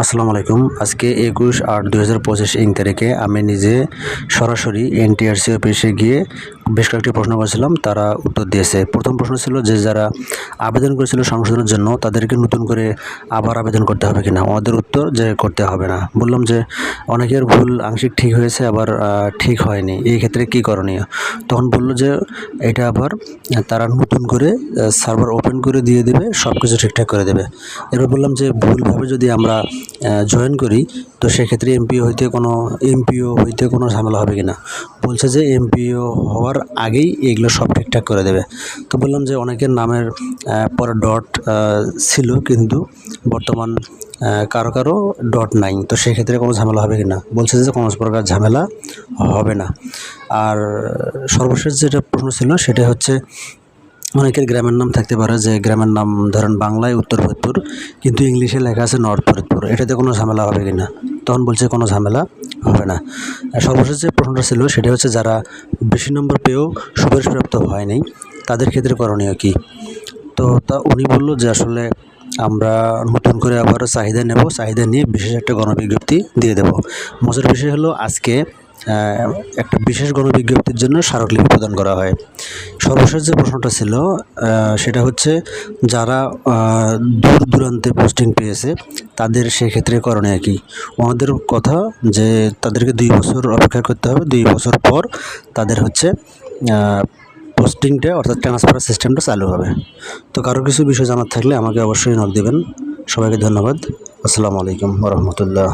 আসসালামু আলাইকুম। আজকে একুশ আট দুই হাজার পঁচিশ ইং তারিখে আমি নিজে সরাসরি এনটিআরসি অফিসে গিয়ে বেশ কয়েকটি প্রশ্ন করেছিলাম, তারা উত্তর দিয়েছে। প্রথম প্রশ্ন ছিল যে, যারা আবেদন করেছিল সংশোধনের জন্য, তাদেরকে নতুন করে আবার আবেদন করতে হবে কিনা? আমাদের উত্তর যে, করতে হবে না। বললাম যে, অনেকের ভুল আংশিক ঠিক হয়েছে, আবার ঠিক হয়নি। এই ক্ষেত্রে কি করণীয়? তখন বলল যে, এটা আবার তারা নতুন করে সার্ভার ওপেন করে দিয়ে দেবে সব কিছু ঠিকঠাক করে দেবে। এরপর বললাম যে, ভুলভাবে যদি আমরা জয়েন করি, তো সেক্ষেত্রে এমপিও হইতে কোনো এমপিও হইতে কোনো ঝামেলা হবে কি না বলছে যে এমপিও হওয়ার আগেই এগুলো সব ঠিকঠাক করে দেবে। তো বললাম যে অনেকের নামের পরে ডট ছিল কিন্তু বর্তমান কারও কারও ডট নাই। তো সেক্ষেত্রে কোনো ঝামেলা হবে কি না বলছে যে কোনো প্রকার ঝামেলা হবে না। আর সর্বশেষ যেটা প্রশ্ন ছিল সেটা হচ্ছে অনেকের গ্রামের নাম থাকতে পারে যে গ্রামের নাম ধরেন বাংলায় উত্তর ফরিদপুর, কিন্তু ইংলিশে লেখা আছে নর্থ ফরিদপুর। এটাতে কোনো ঝামেলা হবে কি না তখন বলছে কোনো ঝামেলা হবে না। আর সর্বশেষ যে প্রশ্নটা ছিল, সেটা হচ্ছে যারা বেশি নম্বর পেয়েও সুপারিশপ্রাপ্ত হয়নি, তাদের ক্ষেত্রে করণীয় কী? তো তা উনি বলল যে আসলে আমরা নতুন করে আবার চাহিদা নেব, চাহিদা নিয়ে বিশেষ একটা গণবিজ্ঞপ্তি দিয়ে দেব। মজার বিষয় হলো আজকে একটা বিশেষ গণবিজ্ঞপ্তির জন্য স্মারকলিপি প্রদান করা হয়। সর্বশেষ যে প্রশ্নটা ছিল সেটা হচ্ছে যারা দূর দূরান্তে পোস্টিং পেয়েছে, তাদের সেক্ষেত্রে করণীয় কি? ওনাদের কথা যে তাদেরকে দুই বছর অপেক্ষা করতে হবে, দুই বছর পর তাদের হচ্ছে পোস্টিংটা অর্থাৎ ট্রান্সফার সিস্টেমটা চালু হবে। তো কারও কিছু বিষয় জানার থাকলে আমাকে অবশ্যই নক দেবেন। সবাইকে ধন্যবাদ। আসসালামু আলাইকুম রহমতুল্লাহ।